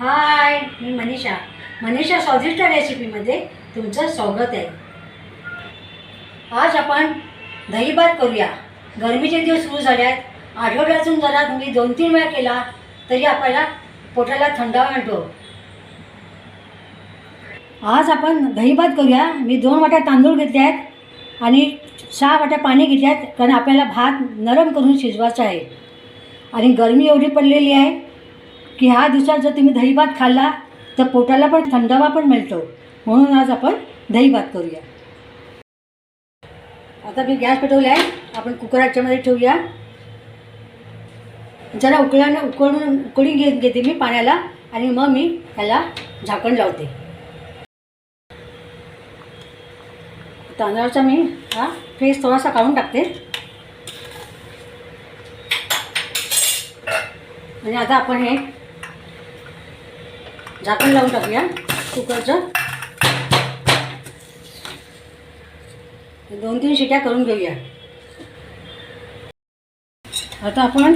हाय मी मनीषा. मनीषा स्वादिष्ट रेसिपीमध्ये तुमचं स्वागत आहे. आज आपण दहीभात करूया. गरमीचे दिवस सुरू झाले आहेत आठवड्यातून जरा तुम्ही दोन तीन वेळा केला तरी आपल्याला पोटाला थंडावा आणतो आज आपण दहीभात करूया. मी दोन वाट्या तांदूळ घेतले आहेत आणि सहा वाट्या पाणी घेतले आहेत कारण आपल्याला भात नरम करून शिजवायचा आहे. आणि गरमी एवढी पडलेली आहे. की ह्या दिवसात जर तुम्ही दहीभात खाल्ला तर पोटाला पण थंडावा पण मिळतो. म्हणून आज आपण दहीभात करूया. आता मी गॅस पेटवला आहे आपण कुकर ह्याच्यामध्ये ठेवूया. जरा उकळ्यानं उकळून उकळी घेत घेते मी पाण्याला आणि मग मी त्याला झाकण लावते. तांदळाचा मी हा फेस थोडासा काढून टाकते. आणि आता आपण हे झाकण लावून टाकूया कुकरचं. दोन तीन शिट्या करून घेऊया. आता आपण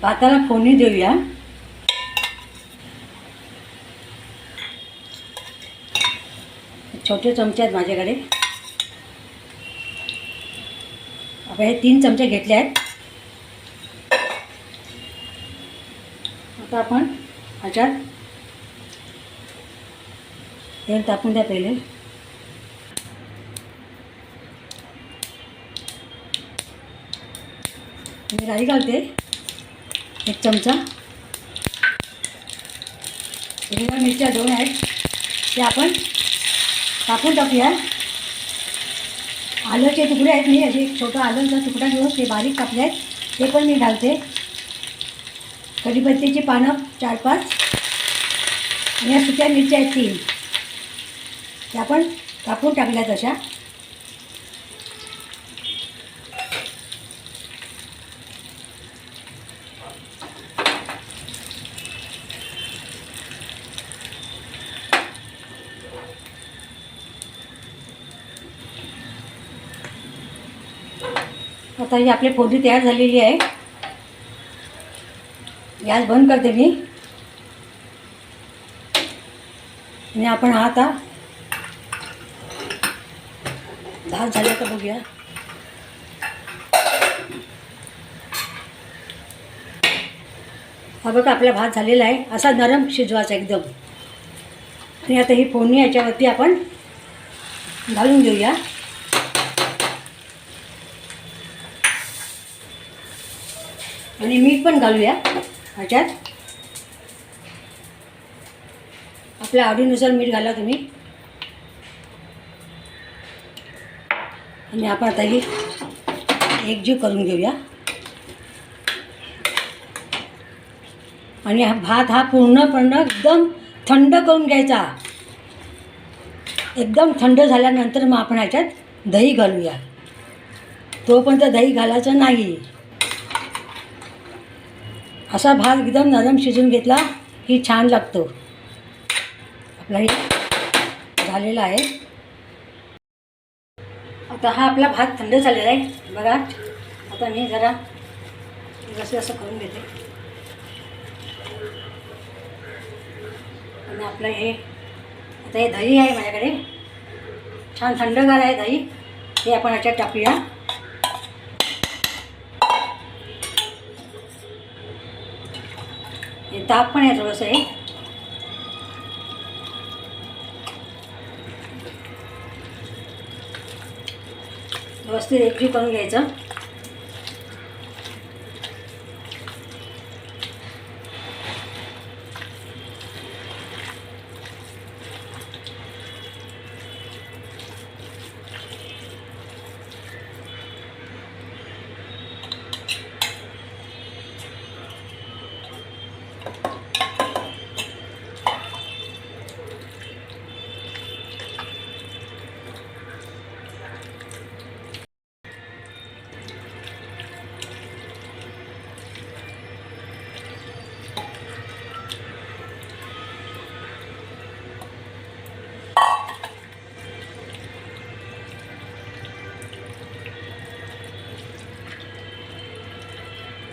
भाताला फोडणी देऊया. छोटे चमचे आहेत माझ्याकडे. आपण हे तीन चमचे घेतले आहेत. आता आपण ह्याच्यात तेल टाकून द्या पहिले. मी राई घालते एक चमचा. हिरव्या मिरच्या दोन आहेत ते आपण टाकून टाकूया. आलूचे तुकडे आहेत मी असे एक छोटा आलूचा तुकडा घेऊन ते बारीक कापले आहेत ते पण मी घालते. कढीपत्त्याची पानं चार पाच आणि या सुक्या मिरच्या आहेत तीन. त्या पण कापून टाकल्या तशा. आता ही आपली फोडणी तयार झालेली आहे. गॅस बंद करते मी. आणि आपण हा आता भात झाला का बघूया. हा बघा आपला भात झालेला आहे. असा नरम शिजवायचा एकदम. आणि आता ही फोडणी याच्यावरती आपण घालून घेऊया. आणि मीठ पण घालूया ह्याच्यात. आपल्या आवडीनुसार मीठ घाला तुम्ही. आणि आपण आता ही एकजीव करून घेऊया. आणि हा भात हा पूर्णपणे एकदम थंड करून घ्यायचा. एकदम थंड झाल्यानंतर मग आपण ह्याच्यात दही घालूया. तोपर्यंत दही घालायचं नाही. असा भात एकदम नरम शिजून घेतला की छान लागतो. आपला हे झालेला आहे. आता हा आपला भात थंड झालेला आहे. बघा. आता मी जरा जसं असं करून घेते. आणि आपलं हे आता हे दही आहे माझ्याकडे. छान थंडगार आहे दही. हे आपण ह्याच्यात टाकूया. हे ताप पण आहे थोडंसं हे. व्यवस्थित एकजीव करून घ्यायचं.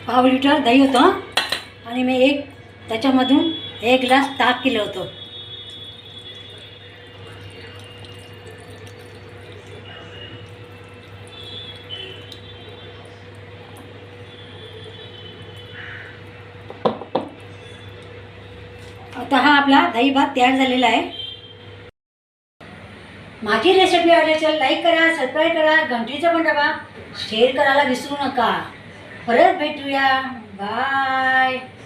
पाव लिटर दही होतं आणि मी एक त्याच्यामधून एक ग्लास ताक केलं होतं. आता हा आपला दही भात तयार झालेला आहे. माझी रेसिपी आवडली लाईक करा सबस्क्राईब करा घंटीचं पण दाबा शेअर करायला विसरू नका. परत भेटूया. बाय.